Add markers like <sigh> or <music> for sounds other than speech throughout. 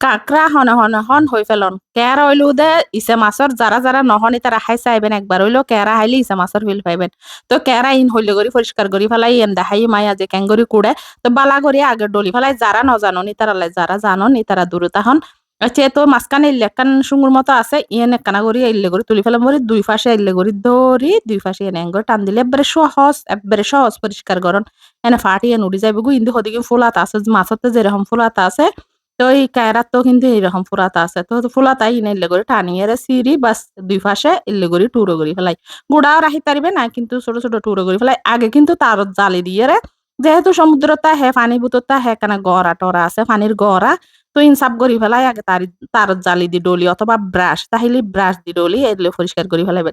কাকড়া হনে হনে হন হই ফেলন কেয়ার হইলু দে ইসে মাছর যারা যারা নহনি তারা খাই চাইবেন একবার হইল কেয়ারা হাইলি ইসে মাছর ফিল পাইবেন তো কেয়ারা ইন হইলে করি পরিষ্কার করি ফেলাই এন দেখাই মায়া যে ক্যাঙ্গরি কুড়ে তো বালা করি আগে ডলি ফেলাই যারা নজানো নি তারা যারা জানো নি তারা দূরতা হন। আচ্ছা তো মাঝখানে ইলেকান সুঙ্গুর মতো আছে, ইয়েন একখানা করি ইল্লে করি তুলি ফেলাম করি দুই পাশে ইল্লে করি দৌড়ি দুই পাশে এনে এঙ্গর টান দিলে একবারে সহজ একবারে সহজ পরিষ্কার করন এনে ফাটি এনে উড়ি যাবে গু ইন্দু হদিকে ফুলাত আছে, মাছতে যেরকম ফুলাত আছে। তো এই কায়রাত তো কিন্তু এইরকম ফুলাতা আছে তো ফুলাতা ইনে ইল্লে করে টানিয়ে সিঁড়ি বাস দুই পাশে ইল্লে করে টুরো করি ফেলাই গুড়াও রাখি পারিবে না কিন্তু ছোট ছোট টুরো করি ফেলাই আগে কিন্তু তার জালি দিয়ে রে যেহেতু সমুদ্রতা হে পানি বুতরতা হে কেন গড়া টরা আছে পানির গড়া তো ইনসাফ করি ফেলাই আগে তার তার জালি দি ডলি অথবা ব্রাশ তাহলে ব্রাশ দি ডলি এলে পরিষ্কার করি ফেলাইবে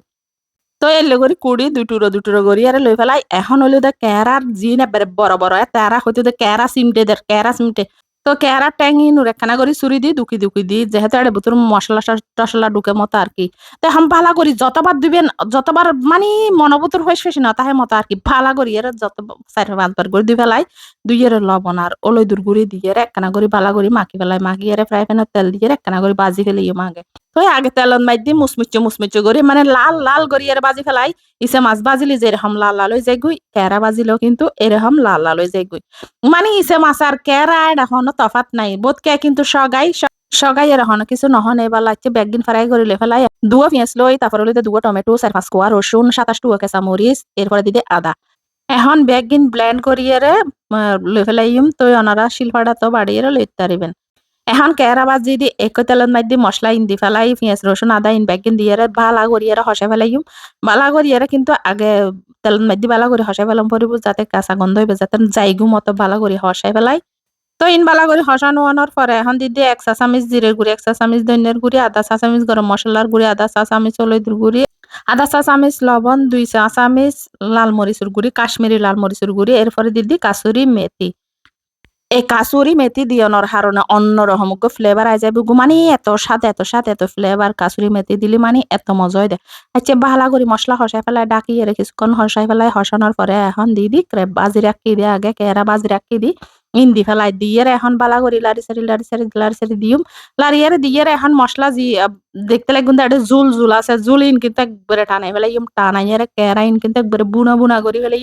তো এলে করি কুড়ি দুটুরো দুটুরো করি আর লই ফেলাই এখন হলে দে ক্যারার জিন এবারে বড় বড় তারা হইতে দে ক্যারা সিমটে দের ক্যারা সিমটে তো কেরা ট্যাঙ্গি নুরেখানা করে সুরি দি, দুকি দুকি দি, যেহেতু এটা ভিতর মশলা টসলা ঢুকে মতো আর কি। তো এখন ভালা করি যতবার দিবেন যতবার মানে মনোবতর হয়ে শেষ না, তাহে মতো আর কি। ভালা করি এর যত চার পাঁচবার করে দি ফেলাই দুই এর লবণ আর ওলই দূর গুড়ি দিয়ে একখানা করে ভালা করি মাখি ফেলাই মাখি এর ফ্রাই প্যানের তেল দিয়ে একখানা করে বাজি ফেলে ইয়ে মাগে তো আগে তেলত মাই দি মুচমুচে মুচমুচে করি মানে লাল লাল করি এর বাজি ফেলাই। ইসে মাছ বাজিলি যে এরকম লাল লাল হয়ে যায় গুই কেরা বাজিলেও কিন্তু এরকম লাল লাল হয়ে যায় গুই মানে ইসে মাছ আর কেরা এখনও তফাত নাই। বোধ কে কিন্তু সগাই সগাই এরকম কিছু নহন এবার লাগছে বেগদিন ফ্রাই করিলে ফেলাই দুয়া পেঁয়াজ লই তারপরে লইতে দুয়া টমেটো চার পাঁচ কোয়া রসুন সাতাশ টুয়া কেঁচা মরিচ এরপরে দিতে আদা। এখন বেগিন ব্লেন্ড করিয়ে লই ফেলাইম তো ওনারা শিলপাড়া তো বাড়িয়ে লইতে পারিবেন এখন কেরা বাজি দি এক তেলত মাই দি মশলা ইন দি ফেলাই পেঁয়াজ রসুন আদা ইন বেগিন দিয়ে ভালা করিয়ে হসে ফেলাইম বালা করিয়ে কিন্তু আগে তেলত মাই দি বালা করে হসাই ফেলাম পরিব যাতে কাঁচা গন্ধ হইবে যাতে যাইগু মতো বালা করে হসাই ফেলাই তো ইন বালা করে হসানো আনার পরে এখন দিদি এক চা চামিচ জিরের গুড়ি এক চা চামিচ ধনিয়ার গুড়ি আধা চা চামিচ গরম মশলার গুড়ি আধা চা চামিচ হলুদের গুড়ি আধা চা চামিচ লবণ দুই চা চামিচ লাল মরিচের গুড়ি কাশ্মীরি লাল মরিচের গুড়ি এরপরে দিদি কাসুরি মেথি এই কাসুরি মেথি দিয়নোর কারণে অন্যরকম ফ্লেভার আই যাবে মানে এত স্বাদ এত স্বাদ, এত ফ্লেভার কাসুরি মেথি দিলে মানে এত মজা হয় দেয় আচ্ছা ভালা করে মশলা হসাই ফেলাই, ডাকি এর কিছুক্ষণ হসাই ফেলাই, হসানোর পরে এখন দি দি ক্রেপ বাজি রাখি দিয়ে আগে, কেরা বাজি রাখি দি, ইন্দি ফেলাই। দিয়ে এখন বালা করি লারি সারি লারি সারি লারি সারি দিম লারিয়ারে দিয়ে এখন মশলা জি দেখতে লাগুন একটা জুল জুল আছে, জুল ইন কিন্তু একবারে টানাই ফেলাই টানাই কেরা ইন কিন্তু একবারে বুনা বুনা করি ফেলাই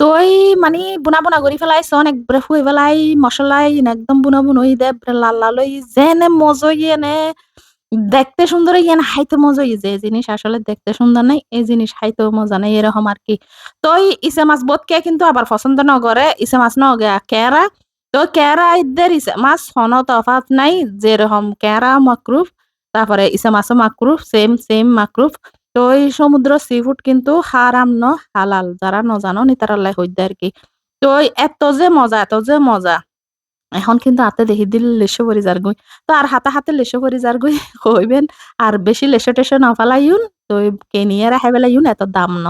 তই মানে বুনা বুনা পেলাই চন, একবাৰে শুই পেলাই মশলাই একদম বুনা বুন দে লাল লাল যেনে মজই এনে। দেখতে সুন্দর ইয়ে হাইতে মজই যে জিনিস আসলে দেখতে সুন্দর নাই, এই জিনিস হাইতে মজা নাই, এরকম আর কি। তো ইসে মাছ বোধ কে কিন্তু আবার পছন্দ নগরে ইসে মাছ নগে কেরা তো কেরা ইদের ইসে মাছ হন তফাত নাই, যেরকম কেরা মাকরুফ তারপরে ইসে মাছও মাকরুফ সেম সেম মাকরুফ তো এই সমুদ্র সি ফুড কিন্তু হারাম ন, হালাল। যারা নি তারা লাই হইতে আর কি। তো এত যে মজা, এত যে মজা। এখন কিন্তু হাতে দেখি দিল লেসো পরি যার গুই। তো আর হাতে হাতে লেসো পরি যার গুই কইবেন <laughs> আর বেশি লেসো টেসো না ফেলাইন তো কেনিয়ে রাখাই বেলাইউন এত দাম ন।